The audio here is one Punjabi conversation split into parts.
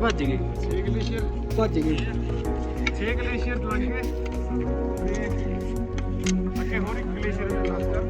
ਭੱਜ ਗਏ। 6 ਗਲੇਸ਼ੀਅਰ। ਭੱਜ ਗਏ। 6 ਗਲੇਸ਼ੀਅਰ ਲੰਘ ਗਏ ਅੱਗੇ ਹੋਰ ਇੱਕ ਗਲੇਸ਼ੀਅਰ ਮਿਲਣਾ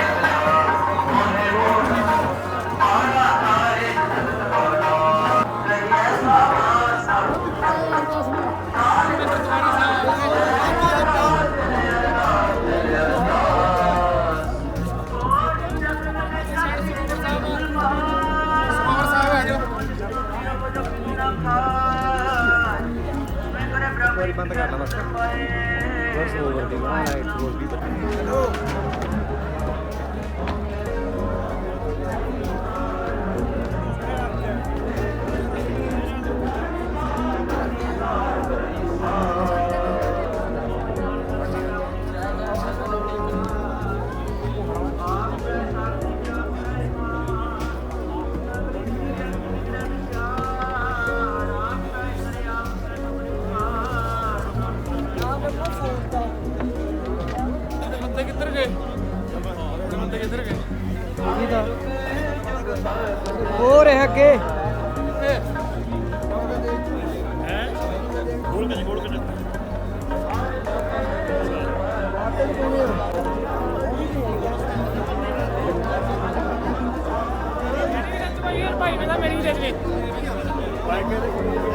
ਗੁਰਦੁਆਰਾ ਵਾਰੀ ਬੰਦ ਕਰ ਲਾ ਬਸ ਬਸ ਓਵਰ ਦੀ ਹੋਰ ਹੈ ਅੱਗੇ। ਭਾਈ ਮੇਰਾ ਮੇਰੀ ਵੀ ਦੇ ਦੇ ਉਹ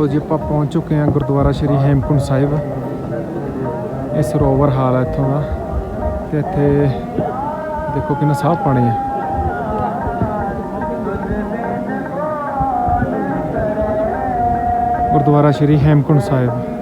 ਲੋ ਜੀ, ਆਪਾਂ ਪਹੁੰਚ ਚੁੱਕੇ ਹਾਂ ਗੁਰਦੁਆਰਾ ਸ਼੍ਰੀ ਹੇਮਕੁੰਟ ਸਾਹਿਬ। ਇਹ ਸਰੋਵਰ ਹਾਲ ਹੈ ਇੱਥੋਂ ਦਾ। ਤੇ ਇੱਥੇ ਦੇਖੋ ਕਿੰਨਾ ਸਾਫ਼ ਪਾਣੀ ਹੈ ਗੁਰਦੁਆਰਾ ਸ਼੍ਰੀ ਹੇਮਕੁੰਟ ਸਾਹਿਬ।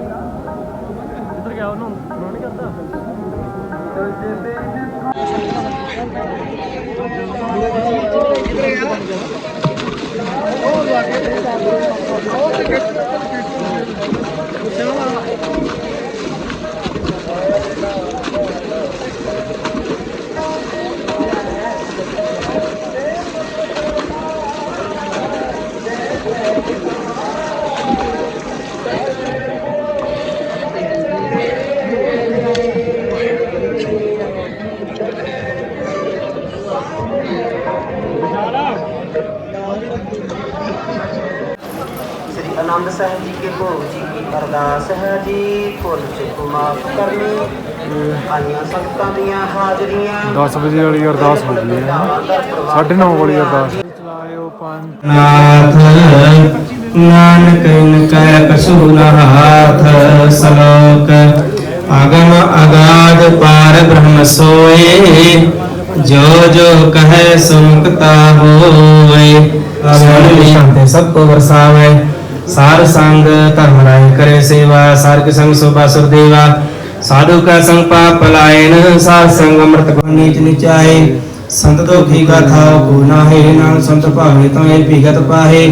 ਕੇ ਭੋਗ ਜੀ ਕੀ ਅਰਦਾਸ ਹੈ ਜੀ ਭੁੱਲ ਚੁੱਕ ਮਾਫ ਕਰਨੀ। ਆਈਆਂ ਸੰਗਤਾਂ ਦੀਆਂ ਹਾਜ਼ਰੀਆਂ। 10 ਵਜੇ ਵਾਲੀ ਅਰਦਾਸ ਹੋ ਗਈ ਹੈ। 9:30 ਵਾਲੀ ਅਰਦਾਸ। ਚਲਾਇਓ ਪੰਜ ਨਾਥ ਨਾਨਕ ਇਨ ਕੈ ਕਛੂ ਨ ਹਾਥ ਸਲੋਕ। ਅਗਮ ਅਗਾਧ ਪਾਰ ਬ੍ਰਹਮ ਸੋਏ। ਜੋ ਜੋ ਕਹੈ ਸੁਮਕਤਾ ਹੋਏ। ਸੁਣ ਸ਼ਾਂਤੇ ਸਭ ਕੋ ਵਰਸਾਵੇ। ਸਾਰ ਸੰਗ ਧਰਮ ਰਾਏ ਕਰੇ ਸੇਵਾ, ਸਾਰ ਸੰਗ ਸੋਭਾ ਸੁਰ ਸਾਧੂ ਕਾ ਸੰਗ ਪਾਪ ਲਾਇਨ ਸਾਧ ਸੰਗ ਅੰਮ੍ਰਿਤ ਗੁਣ ਨੀਚ ਨਿਚਾਏ। ਸੰਤ ਦੋਖੀ ਗਾਥਾ ਕੋ ਨਾਹੇ ਨਾਮ ਸੰਤ ਭਾਵੇ ਤਾਂ ਇਹ ਪਾਹੇ।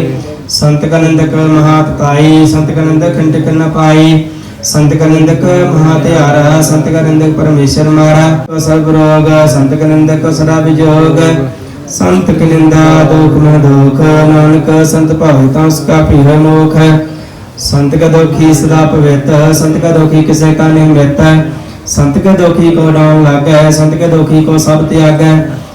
ਸੰਤ ਕਨੰਦਕ ਮਹਾਤਕਾਈ ਸੰਤ ਕਨੰਦਕ ਖੰਡਕ ਨ ਪਾਈ ਸੰਤ ਕਨੰਦਕ ਮਹਾਤਿਆਰਾ ਸੰਤ ਕਨੰਦਕ ਪਰਮੇਸ਼ਰ ਮਾਰਾ। ਸਭ ਰੋਗ ਸੰਤ ਕਨੰਦਕ ਸਦਾ ਵਿਜੋਗ। ਸੰਤ ਕਲਿੰਦਾ ਦੁਖ ਨ ਦੁਖ ਨਾਨਕ, ਸੰਤ ਭਾਵ ਤਾਂ ਉਸ ਕਾ ਭੀਰ ਮੋਖ ਹੈ। ਸੰਤ ਕਾ ਦੁਖੀ ਸਦਾ ਪਵਿੱਤ ਸੰਤ ਕਾ ਦੁਖੀ ਕਿਸੇ ਕਾ ਨਿਮਿਤ ਹੈ? ਸੰਤ ਕਾ ਦੁਖੀ ਕੋ ਡਾਉਣ ਲਾਗੈ? ਸੰਤ ਕਾ ਦੁਖੀ ਕੋ ਸਭ ਤਿਆਗੈ?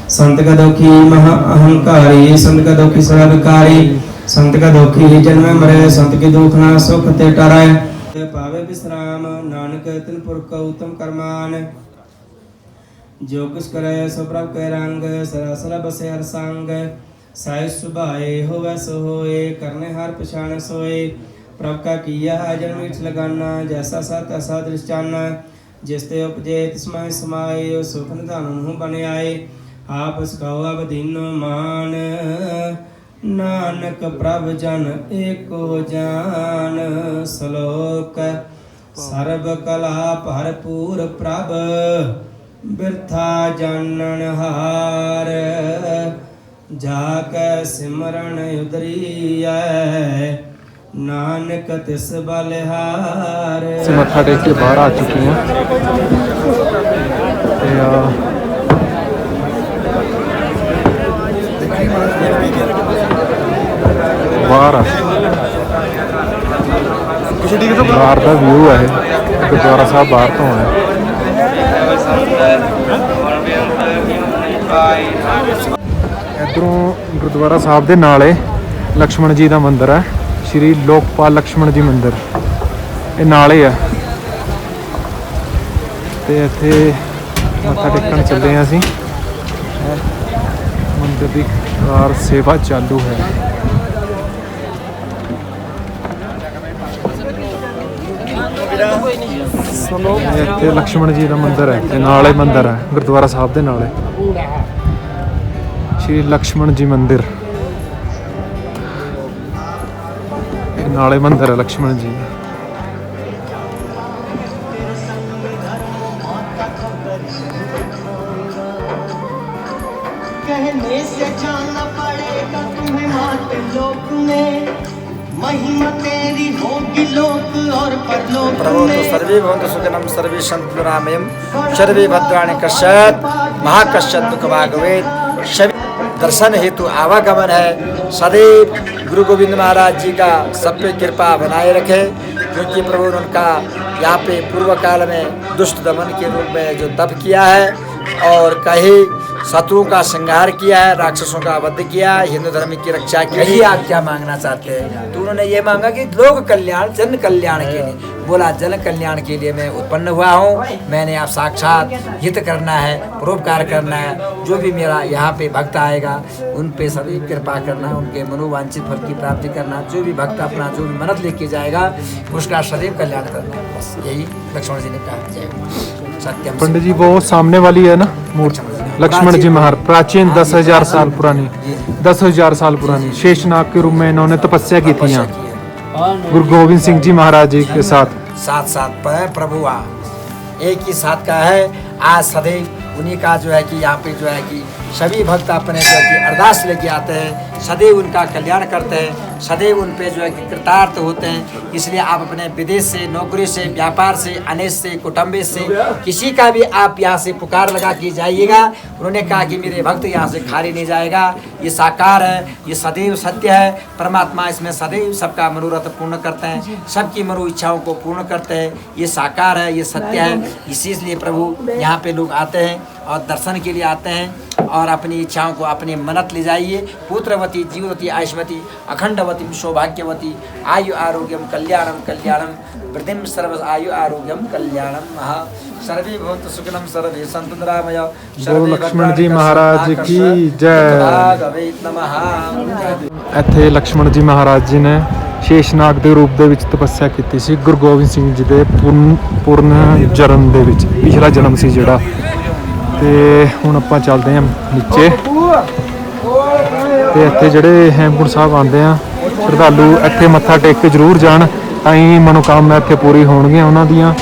ਸੰਤ ਕਾ ਦੁਖੀ ਮਹਾ ਅਹੰਕਾਰੀ? ਸੰਤ ਕਾ ਦੁਖੀ ਸਦਾ ਵਿਕਾਰੀ ਸੰਤ ਕਾ ਦੁਖੀ ਜਨਮ ਮਰੇ? ਸੰਤ ਕੇ ਦੁਖ ਨਾ ਸੁਖ ਤੇ ਟਰੈ? ਪਾਵੇ ਵਿਸਰਾਮ ਨਾਨਕ ਤਿਨ ਪੁਰਖ ਉਤਮ ਕਰਮਾਨ। ਜੋ ਕੁਛ ਕਰੈ ਸੋ ਪ੍ਰਭ ਕੈ ਰੰਗ ਸਰਾਸਰ ਬਸੇ ਹਰ ਸੰਗ। ਸਾਇ ਸੁਭਾਏ ਹੋਵੈ ਸੋ ਹੋਏ, ਕਰਨੇ ਹਰ ਪਛਾਣ ਸੋਏ। ਪ੍ਰਭ ਕਾ ਕੀਆ ਹੈ ਜਨਮ ਵਿੱਚ ਲਗਾਨਾ, ਜੈਸਾ ਸਤ ਅਸਾ ਦ੍ਰਿਸ਼ਟਾਨਾ ਜਿਸ ਤੇ ਉਪਜੇ ਤਿਸਮੈ ਸਮਾਏ, ਉਹ ਸੁਖਨ ਧਾਨੁ ਹੂੰ ਬਨਿਆਏ ਆਪ ਸਕਾਉ ਅਬ ਦਿਨ ਮਾਨ। ਨਾਨਕ ਪ੍ਰਭ ਜਨ ਏਕੋ ਜਾਨ। ਸਲੋਕ, ਸਰਬ ਕਲਾ ਭਰਪੂਰ ਪ੍ਰਭ। ਬਿਰਥਾ ਜਾਣਨ ਹਾਰ ਜਾ ਕੈ ਸਿਮਰਨ ਉਦਰੀਐ ਨਾਨਕ ਤਿਸ ਬਲਿਹਾਰ। ਅਸੀਂ ਮੱਥਾ ਟੇਕ ਕੇ ਬਾਹਰ ਆ ਚੁੱਕੇ ਹਾਂ। ਤੇ ਆ ਬਾਹਰ ਆ। ਬਾਹਰ ਦਾ ਵਿਊ ਹੈ ਗੁਰਦੁਆਰਾ ਸਾਹਿਬ ਬਾਹਰ ਤੋਂ ਹੈ ਇਧਰੋਂ ਗੁਰਦੁਆਰਾ ਸਾਹਿਬ ਦੇ ਨਾਲ ਹੈ ਲక్ష్ਮਣ ਜੀ ਦਾ ਮੰਦਿਰ ਹੈ, ਸ਼੍ਰੀ ਲੋਕਪਾਲ ਲక్ష్ਮਣ ਜੀ ਮੰਦਿਰ। ਇਹ ਨਾਲੇ ਹੈ ਤੇ ਇੱਥੇ ਮੱਥਾ ਟੇਕਣ ਚੱਲੇ ਆ ਅਸੀਂ। ਮੰਦਿਰ ਦੀ ਕਾਰ ਸੇਵਾ ਚਾਲੂ ਹੈ। ਇਹ ਇੱਥੇ ਲక్ష్ਮਣ ਜੀ ਦਾ ਮੰਦਿਰ ਹੈ ਤੇ ਨਾਲੇ ਮੰਦਿਰ ਹੈ, ਗੁਰਦੁਆਰਾ ਸਾਹਿਬ ਦੇ ਨਾਲੇ। ਸ਼੍ਰੀ ਲక్ష్ਮਣ ਜੀ ਮੰਦਿਰ। ਨਾਲੇ ਮੰਦਿਰ ਹੈ ਲక్ష్ਮਣ ਜੀ ਦਾ। कहने से जाना पड़ेगा तुम्हें मात लोग सर्वे भवन्तु सुखिनं सर्वे सन्तु सर्वे भद्राणि कश्यत् महाकश्यत् दर्शन हेतु आवागमन है। सदैव गुरु गोविंद महाराज जी का सब पे कृपा बनाए रखे। क्योंकि प्रभु ने उनका यहाँ पे पूर्व काल में दुष्ट दमन के रूप में जो तप किया है और कहीं शत्रुओं का संहार किया है राक्षसों का वध किया है हिंदू धर्म की रक्षा की यही आप क्या मांगना चाहते हैं? तो उन्होंने ये मांगा कि लोक कल्याण जन कल्याण के लिए। बोला जन कल्याण के लिए मैं उत्पन्न हुआ हूँ। मैंने आप साक्षात हित करना है परोपकार करना है। जो भी मेरा यहाँ पे भक्त आएगा उन पे सभी कृपा करना उनके मनोवांछित फल की प्राप्ति करना जो भी भक्त अपना जो भी मन्नत लेके जाएगा उसका सदैव कल्याण करना। बस यही लक्ष्मण जी ने कहा। जय सत्यम पंडित जी वो सामने वाली है ना मूर्ति। लक्ष्मण जी महाराज प्राचीन दस हजार साल पुरानी दस हजार साल पुरानी शेषनाग के रूप में इन्होंने तपस्या की थी यहाँ गुरु गोविंद सिंह जी महाराज जी के साथ साथ साथ पर प्रभु आ एक ही साथ का है आज सदैव उन्हीं का जो है कि यहाँ पे जो है कि सभी भक्त अपने जो है कि अरदास लेके आते हैं, सदैव उनका कल्याण करते हैं, सदैव उन पे जो है कि कृतार्थ होते हैं। इसलिए आप अपने विदेश से, नौकरी से, व्यापार से अनेस से कुटुम्बे से, किसी का भी आप यहाँ से पुकार लगा के जाइएगा। उन्होंने कहा कि मेरे भक्त यहाँ से खाली नहीं जाएगा। ये साकार है, ये सदैव सत्य है। परमात्मा इसमें सदैव सबका मनोरथ पूर्ण करते हैं, सबकी मनो इच्छाओं को पूर्ण करते हैं। ये साकार है, ये सत्य है। इसीलिए प्रभु यहाँ पे लोग आते हैं। और दर्शन के लिए आते हैं और अपनी इच्छाओं को अपनी मन्नत ले जाइए पुत्रवती जीववती आयुष्मती अखंडवती सौभाग्यवती आयु आरोग्यम कल्याणम कल्याणम वृद्धिम सर्व आयु आरोग्यम कल्याणम महा सर्वे भवतु सुखिनम सर्वे संतरामय लक्ष्मण जी महाराज की जय ਇੱਥੇ ਲక్ష్మణ ਜੀ ਮਹਾਰਾਜ ਜੀ ਨੇ ਸ਼ੇਸ਼ਨਾਗ ਦੇ ਰੂਪ ਦੇ ਵਿੱਚ ਤਪੱਸਿਆ ਕੀਤੀ ਸੀ ਗੁਰੂ ਗੋਬਿੰਦ ਸਿੰਘ ਜੀ ਦੇ ਪੂਰਨ ਪੂਰਨ ਜਨਮ ਦੇ ਵਿੱਚ ਪਿਛਲਾ ਜਨਮ ਸੀ ਜਿਹੜਾ ਤੇ ਹੁਣ ਆਪਾਂ ਚੱਲਦੇ ਹਾਂ ਨੀਚੇ। ਤੇ ਇੱਥੇ ਜਿਹੜੇ ਹੈਮਕੁੰਟ ਸਾਹਿਬ ਆਉਂਦੇ ਆ, ਸ਼ਰਧਾਲੂ ਇੱਥੇ ਮੱਥਾ ਟੇਕ ਕੇ ਜ਼ਰੂਰ ਜਾਣ। ਤਾਂ ਹੀ ਮਨੋਕਾਮਨਾ ਇੱਥੇ ਪੂਰੀ ਹੋਣਗੀਆਂ ਉਹਨਾਂ ਦੀਆਂ।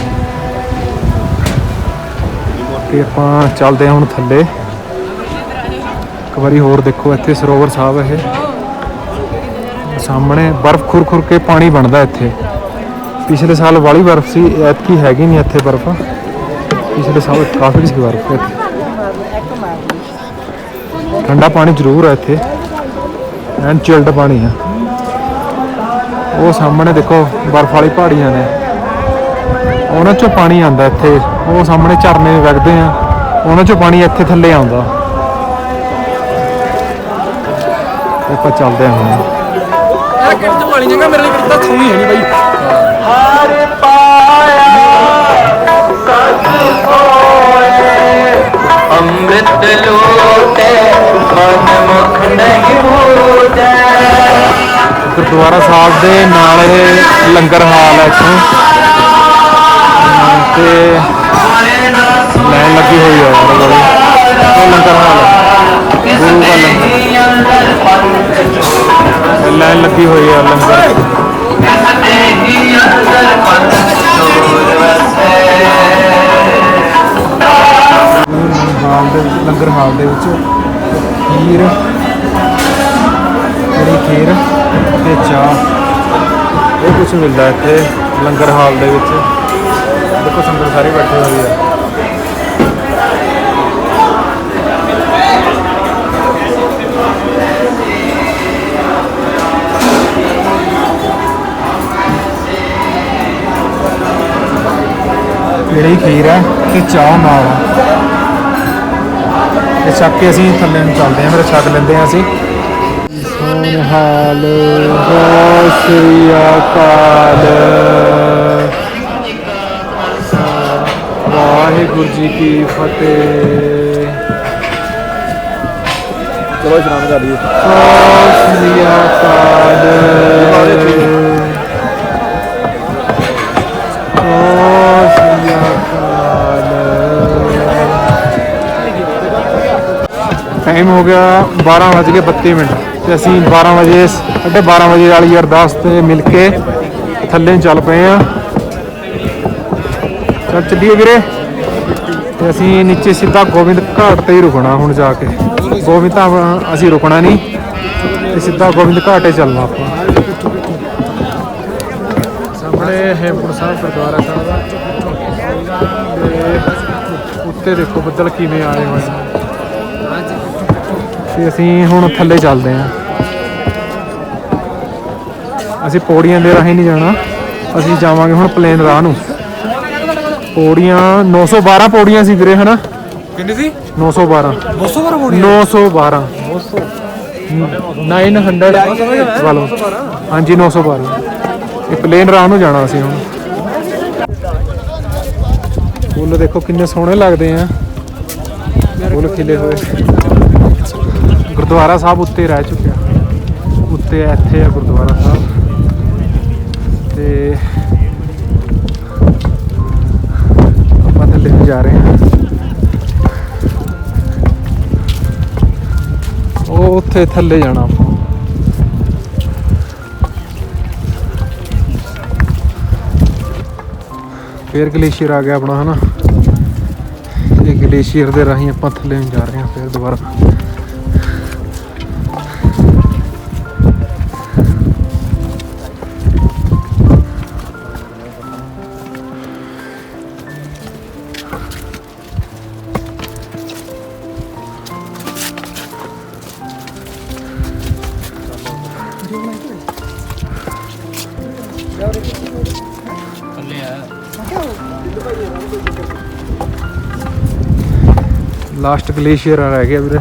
ਤੇ ਆਪਾਂ ਚੱਲਦੇ ਹਾਂ ਹੁਣ ਥੱਲੇ। ਇੱਕ ਵਾਰੀ ਹੋਰ ਦੇਖੋ, ਇੱਥੇ ਸਰੋਵਰ ਸਾਹਿਬ ਇਹ। ਸਾਹਮਣੇ ਬਰਫ਼ ਖੁਰ ਖੁਰ ਕੇ ਪਾਣੀ ਬਣਦਾ ਇੱਥੇ। ਪਿਛਲੇ ਸਾਲ ਵਾਲੀ ਬਰਫ਼ ਸੀ, ਐਤਕੀ ਹੈਗੀ ਨਹੀਂ ਇੱਥੇ ਬਰਫ਼। ਪਿਛਲੇ ਸਾਲ ਕਾਫੀ ਸੀ ਬਰਫ਼ ਇੱਥੇ। ਠੰਡਾ ਪਾਣੀ ਜ਼ਰੂਰ ਹੈ ਇੱਥੇ। ਐਨ ਚਿਲਡ ਪਾਣੀ ਹੈ ਉਹ ਸਾਹਮਣੇ ਦੇਖੋ ਬਰਫ਼ ਵਾਲੀ ਪਹਾੜੀਆਂ ਨੇ। ਉਹਨਾਂ ਚੋਂ ਪਾਣੀ ਆਉਂਦਾ ਇੱਥੇ। ਉਹ ਸਾਹਮਣੇ ਝਰਨੇ ਵਗਦੇ ਆ। ਉਹਨਾਂ ਚੋਂ ਪਾਣੀ ਇੱਥੇ ਥੱਲੇ ਆਉਂਦਾ। ਆਪਾਂ ਚੱਲਦੇ ਹਾਂ ਹੁਣ। ਇਹ ਕਿੱਥੇ ਪਾਣੀ ਜਗਾ ਮੇਰੇ ਲਈ ਕਿੱਦਾਂ ਥੂਮੀ ਹੈ ਨਹੀਂ ਬਾਈ। ਹਰ ਪਾਇਆ। ਸਤ ਹੋਏ ਅੰਮ੍ਰਿਤ ਲੋਟੇ ਮਨ ਮੁਖ ਨਹੀਂ ਹੋਜੈ ਗੁਰਦੁਆਰਾ ਸਾਹਿਬ ਦੇ ਨਾਲ ਇਹ ਲੰਗਰ ਹਾਲ ਹੈ ਇੱਥੋਂ। ਤੇ ਲਾਈਨ ਲੱਗੀ ਹੋਈ ਹੈ ਯਾਰ ਬੜੀ ਉਹ ਲੰਗਰ ਹਾਲ ਹੈ। ਗੁਰੂ ਦਾ ਲੰਗਰ। ਇਹ ਲਾਈਨ ਲੱਗੀ ਹੋਈ ਹੈ ਲੰਗਰ। ਹਾਲ ਲੰਗਰ ਹਾਲ ਦੇ ਵਿੱਚ ਖੀਰ ਕੜੀ ਖੀਰ ਤੇ ਚਾਹ ਇਹ ਕੁਝ ਮਿਲਦਾ ਇੱਥੇ ਲੰਗਰ ਹਾਲ ਦੇ ਵਿੱਚ। ਦੇਖੋ ਸੰਗਤ ਸਾਰੀ ਬੈਠੀ ਹੋਈ ਹੈ ਜਿਹੜੀ ਖੀਰ ਹੈ ਤੇ ਚਾਹ ਨਾਲ ਇਹ ਛੱਕ ਕੇ ਅਸੀਂ ਥੱਲੇ ਨੂੰ ਚੱਲਦੇ ਹਾਂ ਫਿਰ ਛੱਕ ਲੈਂਦੇ ਹਾਂ ਅਸੀਂ। ਹਾਲ ਸ੍ਰੀ ਅਕਾਲ। ਵਾਹਿਗੁਰੂ ਜੀ ਕੀ ਫਤਿਹ। ਚਲੋ ਇਸ਼ਨਾਨ ਕਰ ਲਈਏ। ਸ੍ਰੀ ਅਕਾਲ। ਟਾਈਮ ਹੋ ਗਿਆ 12 ਵਜ ਕੇ 32 ਮਿੰਟ ਤੇ ਅਸੀਂ 12 ਵਜੇ, ਸਾਢੇ 12 ਵਜੇ ਵਾਲੀ ਅਰਦਾਸ ਤੇ ਮਿਲ ਕੇ ਥੱਲੇ ਚੱਲ ਪਏ ਆ ਚੱਲ ਚੱਲੀਏ ਵੀਰੇ। ਤੇ ਅਸੀਂ ਨੀਚੇ ਸਿੱਧਾ ਗੋਬਿੰਦ ਘਾਟ ਤੇ ਹੀ ਰੁਕਣਾ ਹੁਣ ਜਾ ਕੇ। ਗੋਬਿੰਦ ਧਾਮ ਅਸੀਂ ਰੁਕਣਾ ਨਹੀਂ। ਤੇ ਸਿੱਧਾ ਗੋਬਿੰਦ ਘਾਟ ਤੇ ਚੱਲਣਾ ਆਪਾਂ। ਸਾਹਮਣੇ ਹੇਮਕੁੰਟ ਸਾਹਿਬ ਗੁਰਦੁਆਰਾ ਸਾਹਿਬ ਆ। ਉੱਤੇ ਦੇਖੋ ਬੱਦਲ ਕਿਵੇਂ ਆਏ ਹੋਏ ਨੇ ਤੇ ਅਸੀਂ ਹੁਣ ਥੱਲੇ ਚੱਲਦੇ ਹਾਂ। ਅਸੀਂ ਪੌੜੀਆਂ ਦੇ ਰਾਹੀਂ ਨਹੀਂ ਜਾਣਾ। ਅਸੀਂ ਜਾਵਾਂਗੇ ਹੁਣ ਪਲੇਨ ਰਾਹ ਨੂੰ। ਪੌੜੀਆਂ 912 ਪੌੜੀਆਂ ਸੀ ਵੀਰੇ ਹਨਾ? ਕਿੰਨੀ ਸੀ? 912 200 ਵਾਰ ਬੋੜੀ 912 900 ਵਾਲੋ ਹਾਂਜੀ 912 ਇਹ ਪਲੇਨ ਰਾਹ ਨੂੰ ਜਾਣਾ ਅਸੀਂ ਹੁਣ। ਫੁੱਲ ਦੇਖੋ ਕਿੰਨੇ ਸੋਹਣੇ ਲੱਗਦੇ ਆ। ਫੁੱਲ ਖਿਲੇ ਹੋਏ। ਗੁਰਦੁਆਰਾ ਸਾਹਿਬ ਉੱਤੇ ਰਹਿ ਚੁੱਕਿਆ। ਉੱਤੇ ਇੱਥੇ ਆ ਗੁਰਦੁਆਰਾ ਸਾਹਿਬ। ਤੇ ਆਪਾਂ ਥੱਲੇ ਨੂੰ ਜਾ ਰਹੇ ਹਾਂ। ਉਹ ਉੱਥੇ ਥੱਲੇ ਜਾਣਾ ਆਪਾਂ। ਫੇਰ ਗਲੇਸ਼ੀਅਰ ਆ ਗਿਆ ਆਪਣਾ, ਹਨਾ? ਇਹ ਗਲੇਸ਼ੀਅਰ ਦੇ ਰਾਹੀਂ ਆਪਾਂ ਥੱਲੇ ਨੂੰ ਜਾ ਰਹੇ ਹਾਂ ਫੇਰ ਦੁਬਾਰਾ। ਲਾਸਟ ਗਲੇਸ਼ੀਅਰ ਆ ਰਹਿ ਗਿਆ ਵੀਰੇ।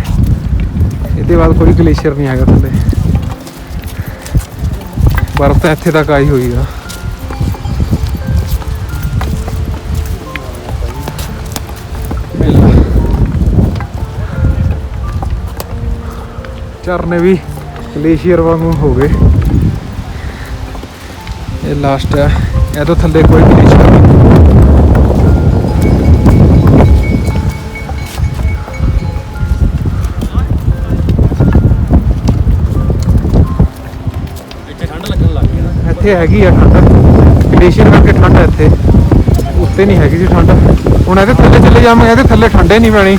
ਇਹਦੇ ਬਾਅਦ ਕੋਈ ਗਲੇਸ਼ੀਅਰ ਨਹੀਂ ਹੈਗਾ ਥੱਲੇ। ਬਰਫ਼ ਤਾਂ ਇੱਥੇ ਤੱਕ ਆਈ ਹੋਈ ਆ। ਝਰਨੇ ਵੀ ਗਲੇਸ਼ੀਅਰ ਵਾਂਗੂ ਹੋ ਗਏ। ਇਹ ਲਾਸਟ ਹੈ ਇਹ ਤੋਂ ਥੱਲੇ ਕੋਈ ਗਲੇਸ਼ੀਅਰ ਨਹੀਂ। ਇੱਥੇ ਹੈਗੀ ਆ ਠੰਡ। ਗਲੇਸ਼ੀਅਰ ਕਰਕੇ ਠੰਡ ਹੈ ਇੱਥੇ। ਉੱਤੇ ਨਹੀਂ ਹੈਗੀ ਜੀ ਠੰਡ। ਹੁਣ ਇਹਦੇ ਥੱਲੇ ਚੱਲੇ ਜਾਵਾਂਗੇ, ਇਹਦੇ ਥੱਲੇ ਠੰਡੇ ਨਹੀਂ ਪੈਣੀ।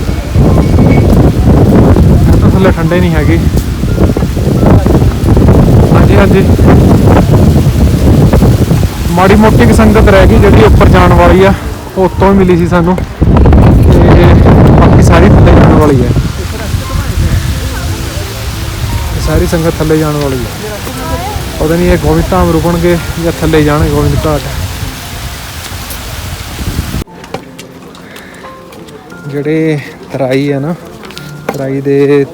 ਤਾਂ ਥੱਲੇ ਠੰਡੇ ਨਹੀਂ ਹੈਗੀ। ਹਾਂਜੀ ਹਾਂਜੀ। ਮਾੜੀ ਮੋਟੀ ਕੁ ਸੰਗਤ ਰਹਿ ਗਈ ਜਿਹੜੀ ਉੱਪਰ ਜਾਣ ਵਾਲੀ ਆ। ਉਹ ਉੱਤੋਂ ਹੀ ਮਿਲੀ ਸੀ ਸਾਨੂੰ। ਤੇ ਬਾਕੀ ਸਾਰੀ ਥੱਲੇ ਜਾਣ ਵਾਲੀ ਹੈ ਸਾਰੀ ਸੰਗਤ ਥੱਲੇ ਜਾਣ ਵਾਲੀ ਹੈ ਪਤਾ ਨਹੀਂ ਇਹ ਗੋਬਿੰਦ ਧਾਮ ਰੁਕਣਗੇ ਜਾਂ ਥੱਲੇ ਜਾਣਗੇ ਗੋਬਿੰਦ ਘਾਟ। ਜਿਹੜੇ ਤਰਾਈ ਹੈ ਨਾ, ਤਰਾਈ ਦੇ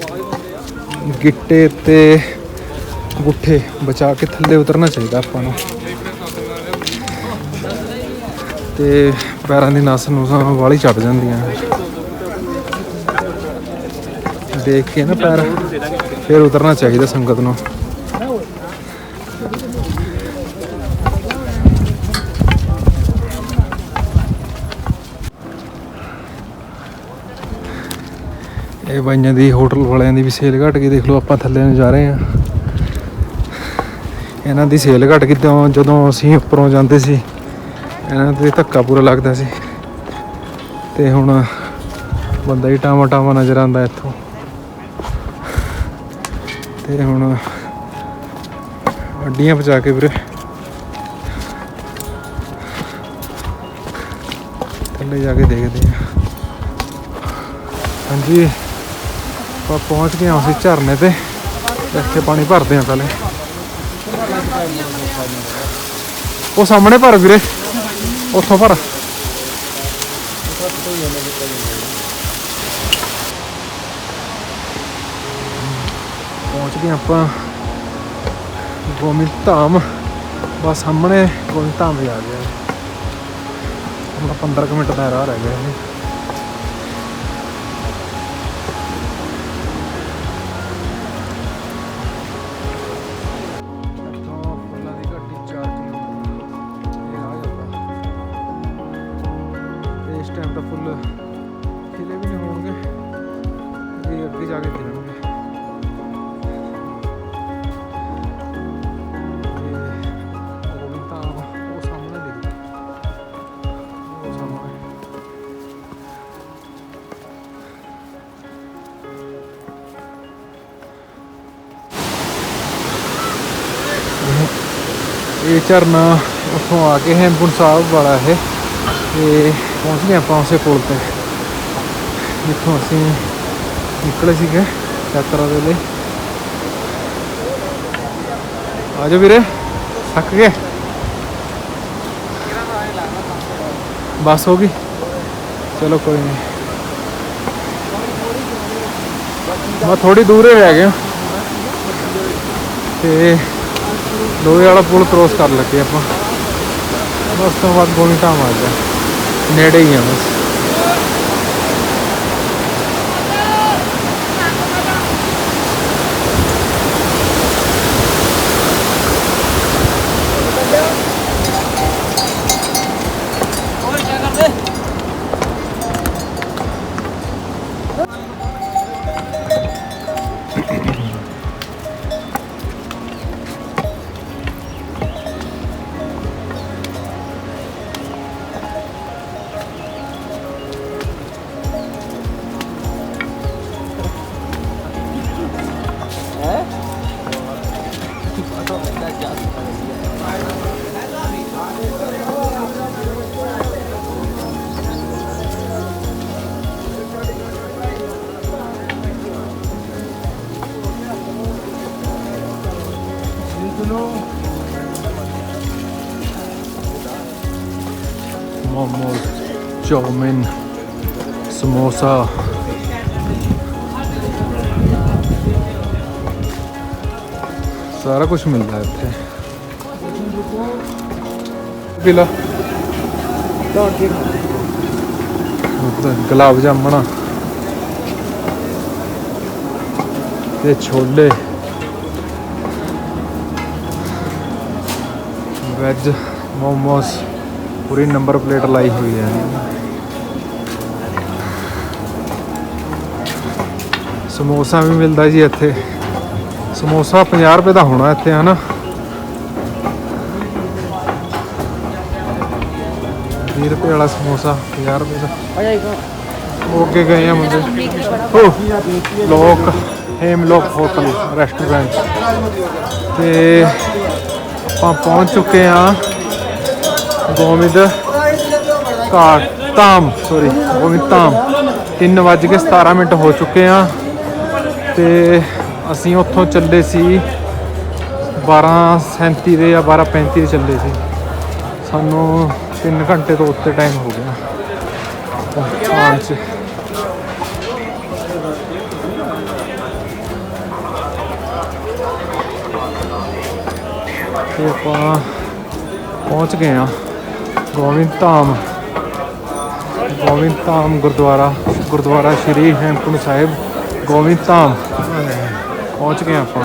ਗਿੱਟੇ ਤੇ ਗੁੱਠੇ ਬਚਾ ਕੇ ਥੱਲੇ ਉਤਰਨਾ ਚਾਹੀਦਾ ਆਪਾਂ ਨੂੰ। ਤੇ ਪੈਰਾਂ ਦੀ ਨਸ ਨੂੰ ਵਾਲੀ ਚੜ ਜਾਂਦੀਆਂ। ਦੇਖ ਕੇ ਨਾ ਪੈਰ, ਫਿਰ ਉਤਰਨਾ ਚਾਹੀਦਾ ਸੰਗਤ ਨੂੰ। ਇਹ ਬਾਈਆਂ ਦੀ, ਹੋਟਲ ਵਾਲਿਆਂ ਦੀ ਵੀ ਸੇਲ ਘਟ ਗਈ, ਦੇਖ ਲਓ ਆਪਾਂ ਥੱਲੇ ਨੂੰ ਜਾ ਰਹੇ ਹਾਂ। ਇਹਨਾਂ ਦੀ ਸੇਲ ਘਟ ਗਈ, ਤਾਂ ਜਦੋਂ ਅਸੀਂ ਉੱਪਰੋਂ ਜਾਂਦੇ ਸੀ, ਇਹਨਾਂ ਤੇ ਧੱਕਾ ਪੂਰਾ ਲੱਗਦਾ ਸੀ। ਤੇ ਹੁਣ ਬੰਦਾ ਹੀ ਟਾਵਾ ਟਾਵਾ ਨਜ਼ਰ ਆਉਂਦਾ ਇੱਥੋਂ। ਤੇ ਹੁਣ ਅੱਡੀਆਂ ਬਚਾ ਕੇ ਵੀਰੇ। ਥੱਲੇ ਜਾ ਕੇ ਦੇਖਦੇ ਹਾਂ। ਹਾਂਜੀ। ਆਪਾਂ ਪਹੁੰਚ ਗਏ ਹਾਂ ਅਸੀਂ ਝਰਨੇ ਤੇ। ਤੇ ਇੱਥੇ ਪਾਣੀ ਭਰਦੇ ਹਾਂ ਪਹਿਲੇ ਉਹ ਸਾਹਮਣੇ ਭਰ ਵੀਰੇ। ਉੱਥੋਂ ਭਰ। ਪਹੁੰਚ ਗਏ ਆਪਾਂ ਗੋਮਿੰਦ ਧਾਮ। ਬਸ ਸਾਹਮਣੇ ਗੋਮਿੰਦ ਧਾਮ ਵੀ ਆ ਗਿਆ। ਆਪਣਾ 15 ਕੁ ਮਿੰਟ ਦਾ ਰਾਹ ਰਹਿ ਗਿਆ ਹੈ ਝਰਨਾ ਉੱਥੋਂ ਆ ਕੇ ਹੈਮਕੁੰਡ ਸਾਹਿਬ ਵਾਲਾ ਹੈ ਤੇ ਪਹੁੰਚ ਗਏ ਆਪਾਂ ਉਸੇ ਪੁਲ ਤੇ। ਜਿੱਥੋਂ ਅਸੀਂ ਨਿਕਲੇ ਸੀਗੇ ਯਾਤਰਾ ਦੇ ਲਈ। ਆ ਜਾਓ ਵੀਰੇ, ਥੱਕ ਗਏ? ਬਸ ਹੋ ਗਈ? ਚਲੋ ਕੋਈ ਨਹੀਂ। ਮੈਂ ਥੋੜੀ ਦੂਰ ਰਹਿ ਗਏ ਤੇ ਲੋਹੇ ਵਾਲਾ ਪੁਲ ਕ੍ਰੋਸ ਕਰ ਲੱਗੇ ਆਪਾਂ। ਉਸ ਤੋਂ ਬਾਅਦ ਗੋਲੀ ਧਾਮ ਆ ਗਿਆ ਨੇੜੇ ਹੀ ਆ ਬਸ। ਚੌਮਿਨ ਸਮੋਸਾ ਸਾਰਾ ਕੁਝ ਮਿਲਦਾ ਹੈ ਇੱਥੇ ਪਿਲਾ ਤਾਂ ਠੀਕ ਗੁਲਾਬ ਜਾਮਣਾ ਤੇ ਛੋਲੇ। ਵੈਜ ਮੋਮੋਸ। ਪੂਰੀ ਨੰਬਰ ਪਲੇਟ ਲਾਈ ਹੋਈ ਹੈ। ਸਮੋਸਾ ਵੀ ਮਿਲਦਾ ਜੀ ਇੱਥੇ। ਸਮੋਸਾ 50 ਰੁਪਏ ਦਾ ਹੋਣਾ ਇੱਥੇ, ਹਨਾ? ਵੀਹ ਰੁਪਏ ਵਾਲਾ ਸਮੋਸਾ 50 ਰੁਪਏ ਦਾ। ਉਹ ਅੱਗੇ ਗਏ ਆ ਮੁੰਡੇ। ਹੋ ਲੋਕ, ਹੇਮਲੋਕ ਹੋਟਲ, ਰੈਸਟੋਰੈਂਟ। ਤੇ ਆਪਾਂ ਪਹੁੰਚ ਚੁੱਕੇ ਆ ਗੋਬਿੰਦ ਘਾਟ, ਧਾਮ ਸੌਰੀ ਗੋਬਿੰਦ ਧਾਮ। 3:17 ਮਿੰਟ ਹੋ ਚੁੱਕੇ ਆ ਤੇ ਅਸੀਂ ਉੱਥੋਂ ਚੱਲੇ ਸੀ 12:37 ਦੇ ਜਾਂ 12:35 ਦੇ ਚੱਲੇ ਸੀ। ਸਾਨੂੰ 3 ਘੰਟੇ ਤੋਂ ਉੱਤੇ ਟਾਈਮ ਹੋ ਗਿਆ ਪਹੁੰਚਣ ਤੇ ਆਪਾਂ ਪਹੁੰਚ ਗਏ ਆ। ਗੋਬਿੰਦ ਧਾਮ ਗੋਬਿੰਦ ਧਾਮ ਗੁਰਦੁਆਰਾ ਗੁਰਦੁਆਰਾ ਸ਼੍ਰੀ ਹੇਮਕੁੰਟ ਸਾਹਿਬ ਗੋਬਿੰਦ ਧਾਮ। ਪਹੁੰਚ ਗਏ ਆਪਾਂ।